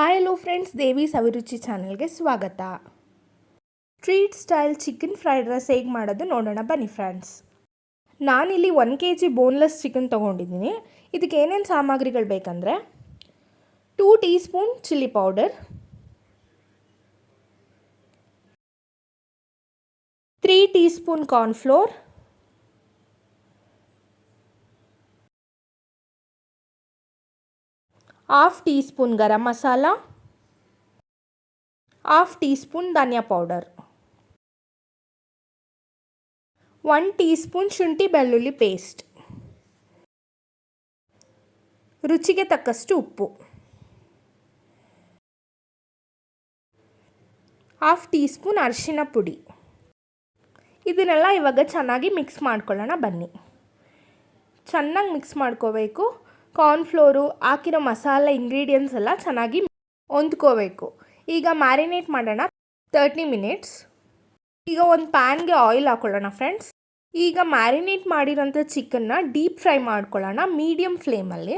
Hi hello friends Devi Saviruchi ಚಾನಲ್ಗೆ ಸ್ವಾಗತ. Street style chicken fried rice ಹೇಗೆ ಮಾಡೋದು ನೋಡೋಣ, ಬನ್ನಿ ಫ್ರೆಂಡ್ಸ್ ನಾನಿಲ್ಲಿ one K G boneless chicken ತೊಗೊಂಡಿದ್ದೀನಿ. ಇದಕ್ಕೆ ಏನೇನು ಸಾಮಗ್ರಿಗಳು ಬೇಕಂದರೆ two teaspoon chilli powder three teaspoon cornflour half teaspoon garam masala, half teaspoon dhaniya powder, one teaspoon ಶುಂಠಿ ಬೆಳ್ಳುಳ್ಳಿ ಪೇಸ್ಟ್, ರುಚಿಗೆ ತಕ್ಕಷ್ಟು ಉಪ್ಪು, ಹಾಫ್ ಟೀ ಸ್ಪೂನ್ ಅರಿಶಿನ ಪುಡಿ. ಇದನ್ನೆಲ್ಲ ಇವಾಗ ಚೆನ್ನಾಗಿ ಮಿಕ್ಸ್ ಮಾಡ್ಕೊಳ್ಳೋಣ ಬನ್ನಿ. ಚೆನ್ನಾಗಿ ಮಿಕ್ಸ್ ಮಾಡ್ಕೋಬೇಕು. ಕಾರ್ನ್ಫ್ಲೋರು ಹಾಕಿರೋ ಮಸಾಲ ಇಂಗ್ರೀಡಿಯೆಂಟ್ಸ್ ಎಲ್ಲ ಚೆನ್ನಾಗಿ ಹೊಂದ್ಕೋಬೇಕು. ಈಗ ಮ್ಯಾರಿನೇಟ್ ಮಾಡೋಣ ತರ್ಟಿ ಮಿನಿಟ್ಸ್ ಈಗ ಒಂದು ಪ್ಯಾನ್ಗೆ ಆಯಿಲ್ ಹಾಕೊಳ್ಳೋಣ ಫ್ರೆಂಡ್ಸ್ ಈಗ ಮ್ಯಾರಿನೇಟ್ ಮಾಡಿರೋಂಥ ಚಿಕನ್ನ ಡೀಪ್ ಫ್ರೈ ಮಾಡ್ಕೊಳ್ಳೋಣ ಮೀಡಿಯಮ್ ಫ್ಲೇಮಲ್ಲಿ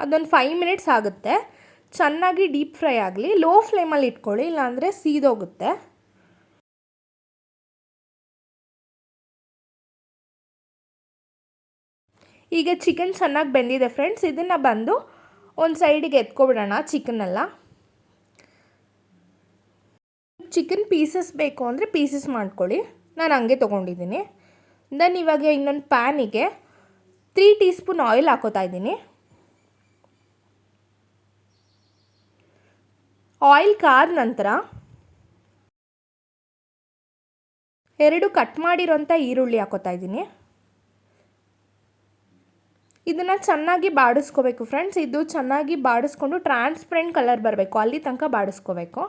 ಅದೊಂದು ಫೈವ್ ಮಿನಿಟ್ಸ್ ಆಗುತ್ತೆ. ಚೆನ್ನಾಗಿ ಡೀಪ್ ಫ್ರೈ ಆಗಲಿ ಲೋ ಫ್ಲೇಮಲ್ಲಿ ಇಟ್ಕೊಳ್ಳಿ, ಇಲ್ಲಾಂದರೆ ಸೀದೋಗುತ್ತೆ. ಈಗ ಚಿಕನ್ ಚೆನ್ನಾಗಿ ಬೆಂದಿದೆ ಫ್ರೆಂಡ್ಸ್ ಇದನ್ನು ಬಂದು ಒಂದು ಸೈಡಿಗೆ ಎತ್ಕೊಬಿಡೋಣ ಚಿಕನ್ನೆಲ್ಲ ಚಿಕನ್ ಪೀಸಸ್ ಬೇಕು ಅಂದರೆ ಪೀಸಸ್ ಮಾಡ್ಕೊಳ್ಳಿ. ನಾನು ಹಂಗೆ ತೊಗೊಂಡಿದ್ದೀನಿ. ದೆನ್ ಇವಾಗ ಇನ್ನೊಂದು ಪ್ಯಾನಿಗೆ ತ್ರೀ ಟೀ ಸ್ಪೂನ್ ಆಯಿಲ್ ಹಾಕೋತಾ ಇದ್ದೀನಿ. ಆಯಿಲ್ ಕಾದ ನಂತರ ಎರಡು ಕಟ್ ಮಾಡಿರೋಂಥ ಈರುಳ್ಳಿ ಹಾಕೋತಾ ಇದ್ದೀನಿ. ಇದನ್ನು ಚೆನ್ನಾಗಿ ಬಾಡಿಸ್ಕೋಬೇಕು ಫ್ರೆಂಡ್ಸ್ ಇದು ಚೆನ್ನಾಗಿ ಬಾಡಿಸ್ಕೊಂಡು ಟ್ರಾನ್ಸ್ಪರೆಂಟ್ ಕಲರ್ ಬರಬೇಕು. ಅಲ್ಲಿ ತನಕ ಬಾಡಿಸ್ಕೋಬೇಕು.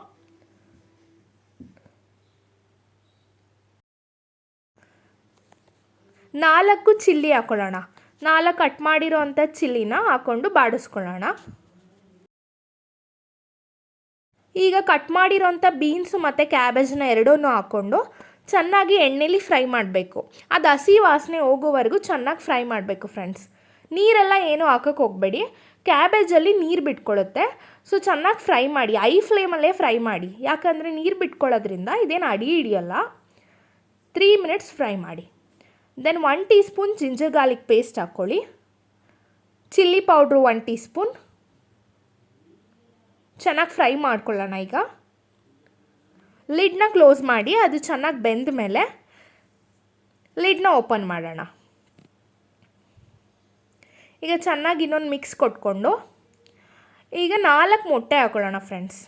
ನಾಲ್ಕು ಚಿಲ್ಲಿ ಹಾಕೊಳ್ಳೋಣ. ನಾಲ್ಕು ಕಟ್ ಮಾಡಿರೋ ಅಂಥ ಚಿಲ್ಲಿನ ಹಾಕ್ಕೊಂಡು ಬಾಡಿಸ್ಕೊಳ್ಳೋಣ. ಈಗ ಕಟ್ ಮಾಡಿರೋಂಥ ಬೀನ್ಸು ಮತ್ತು ಕ್ಯಾಬೇಜ್ನ ಎರಡೂ ಹಾಕ್ಕೊಂಡು ಚೆನ್ನಾಗಿ ಎಣ್ಣೆಲಿ ಫ್ರೈ ಮಾಡಬೇಕು. ಅದು ಹಸಿ ವಾಸನೆ ಹೋಗೋವರೆಗೂ ಚೆನ್ನಾಗಿ ಫ್ರೈ ಮಾಡಬೇಕು ಫ್ರೆಂಡ್ಸ್ ನೀರೆಲ್ಲ ಏನೂ ಹಾಕೋಕ್ಕೆ ಹೋಗಬೇಡಿ. ಕ್ಯಾಬೇಜಲ್ಲಿ ನೀರು ಬಿಟ್ಕೊಳ್ಳುತ್ತೆ ಸೊ ಚೆನ್ನಾಗಿ ಫ್ರೈ ಮಾಡಿ, ಐ ಫ್ಲೇಮಲ್ಲೇ ಫ್ರೈ ಮಾಡಿ. ಯಾಕಂದರೆ ನೀರು ಬಿಟ್ಕೊಳ್ಳೋದ್ರಿಂದ ಇದೇನು ಅಡಿ ಹಿಡಿಯಲ್ಲ. ತ್ರೀ ಮಿನಿಟ್ಸ್ ಫ್ರೈ ಮಾಡಿ. Then one teaspoon ginger garlic paste ಹಾಕ್ಕೊಳ್ಳಿ chilli powder one teaspoon ಚೆನ್ನಾಗಿ ಫ್ರೈ ಮಾಡ್ಕೊಳ್ಳೋಣ ಈಗ. ಲಿಡ್ನ ಕ್ಲೋಸ್ ಮಾಡಿ, ಅದು ಚೆನ್ನಾಗಿ ಬೆಂದ ಮೇಲೆ ಲಿಡ್ನ ಓಪನ್ ಮಾಡೋಣ. ಈಗ ಚೆನ್ನಾಗಿ ಇನ್ನೊಂದು ಮಿಕ್ಸ್ ಕೊಟ್ಕೊಂಡು ಈಗ ನಾಲ್ಕು ಮೊಟ್ಟೆ ಹಾಕೊಳ್ಳೋಣ ಫ್ರೆಂಡ್ಸ್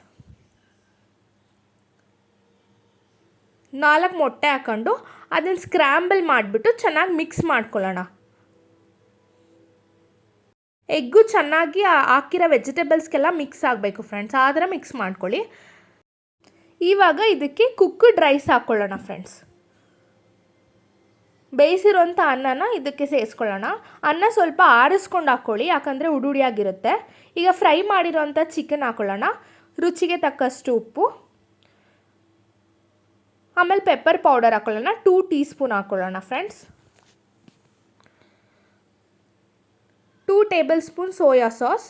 ನಾಲ್ಕು ಮೊಟ್ಟೆ ಹಾಕೊಂಡು ಅದನ್ನು ಸ್ಕ್ರ್ಯಾಂಬಲ್ ಮಾಡಿಬಿಟ್ಟು ಚೆನ್ನಾಗಿ ಮಿಕ್ಸ್ ಮಾಡ್ಕೊಳ್ಳೋಣ. ಎಗ್ಗು ಚೆನ್ನಾಗಿ ಹಾಕಿರೋ ವೆಜಿಟೇಬಲ್ಸ್ಗೆಲ್ಲ ಮಿಕ್ಸ್ ಆಗಬೇಕು ಫ್ರೆಂಡ್ಸ್ ಆ ಥರ ಮಿಕ್ಸ್ ಮಾಡ್ಕೊಳ್ಳಿ. ಇವಾಗ ಇದಕ್ಕೆ ಕುಕ್ಕಡ್ ರೈಸ್ ಹಾಕ್ಕೊಳ್ಳೋಣ ಫ್ರೆಂಡ್ಸ್ ಬೇಯಿಸಿರೋಂಥ ಅನ್ನನ ಇದಕ್ಕೆ ಸೇರಿಸ್ಕೊಳ್ಳೋಣ. ಅನ್ನ ಸ್ವಲ್ಪ ಆರಿಸ್ಕೊಂಡು ಹಾಕ್ಕೊಳ್ಳಿ, ಯಾಕಂದರೆ ಉಡುಡಿಯಾಗಿರುತ್ತೆ. ಈಗ ಫ್ರೈ ಮಾಡಿರೋಂಥ ಚಿಕನ್ ಹಾಕ್ಕೊಳ್ಳೋಣ. ರುಚಿಗೆ ತಕ್ಕಷ್ಟು ಉಪ್ಪು. ಆಮೇಲೆ ಪೆಪ್ಪರ್ ಪೌಡರ್ ಹಾಕ್ಕೊಳ್ಳೋಣ. ಟೂ ಟೀ ಸ್ಪೂನ್ ಹಾಕ್ಕೊಳ್ಳೋಣ friends two tablespoon soya sauce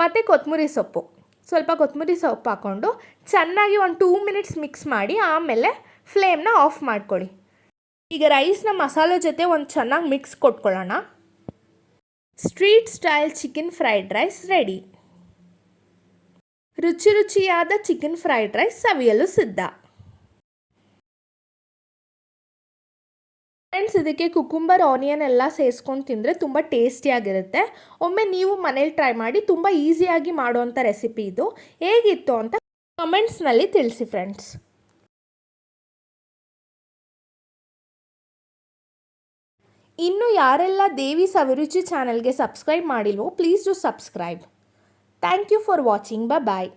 ಮತ್ತು ಕೊತ್ತಂಬರಿ ಸೊಪ್ಪು. ಸ್ವಲ್ಪ ಕೊತ್ತಂಬರಿ ಸೊಪ್ಪು ಹಾಕ್ಕೊಂಡು ಚೆನ್ನಾಗಿ ಒಂದು ಟೂ ಮಿನಿಟ್ಸ್ ಮಿಕ್ಸ್ ಮಾಡಿ ಆಮೇಲೆ ಫ್ಲೇಮ್ನ ಆಫ್ ಮಾಡ್ಕೊಳ್ಳಿ. ಈಗ ರೈಸ್ನ ಮಸಾಲೆ ಜೊತೆ ಒಂದು ಚೆನ್ನಾಗಿ mix ಕೊಟ್ಕೊಳ್ಳೋಣ. Street style chicken fried rice ready ರುಚಿ ರುಚಿಯಾದ ಚಿಕನ್ ಫ್ರೈಡ್ ರೈಸ್ ಸವಿಯಲು ಸಿದ್ಧ. ಫ್ರೆಂಡ್ಸ್ ಇದಕ್ಕೆ ಕುಕುಂಬರ್ ಆನಿಯನ್ ಎಲ್ಲ ಸೇರಿಸ್ಕೊಂಡು ತಿಂದರೆ ತುಂಬ ಟೇಸ್ಟಿಯಾಗಿರುತ್ತೆ ಒಮ್ಮೆ ನೀವು ಮನೇಲಿ ಟ್ರೈ ಮಾಡಿ ತುಂಬ ಈಸಿಯಾಗಿ ಮಾಡುವಂಥ ರೆಸಿಪಿ ಇದು. ಹೇಗಿತ್ತು ಅಂತ ಕಮೆಂಟ್ಸ್ನಲ್ಲಿ ತಿಳಿಸಿ ಫ್ರೆಂಡ್ಸ್ ಇನ್ನು ಯಾರೆಲ್ಲ ದೇವಿ ಸವಿರುಚಿ ಚಾನಲ್ಗೆ subscribe ಮಾಡಿಲ್ವೋ please do subscribe thank you for watching ಬ ಬಾಯ್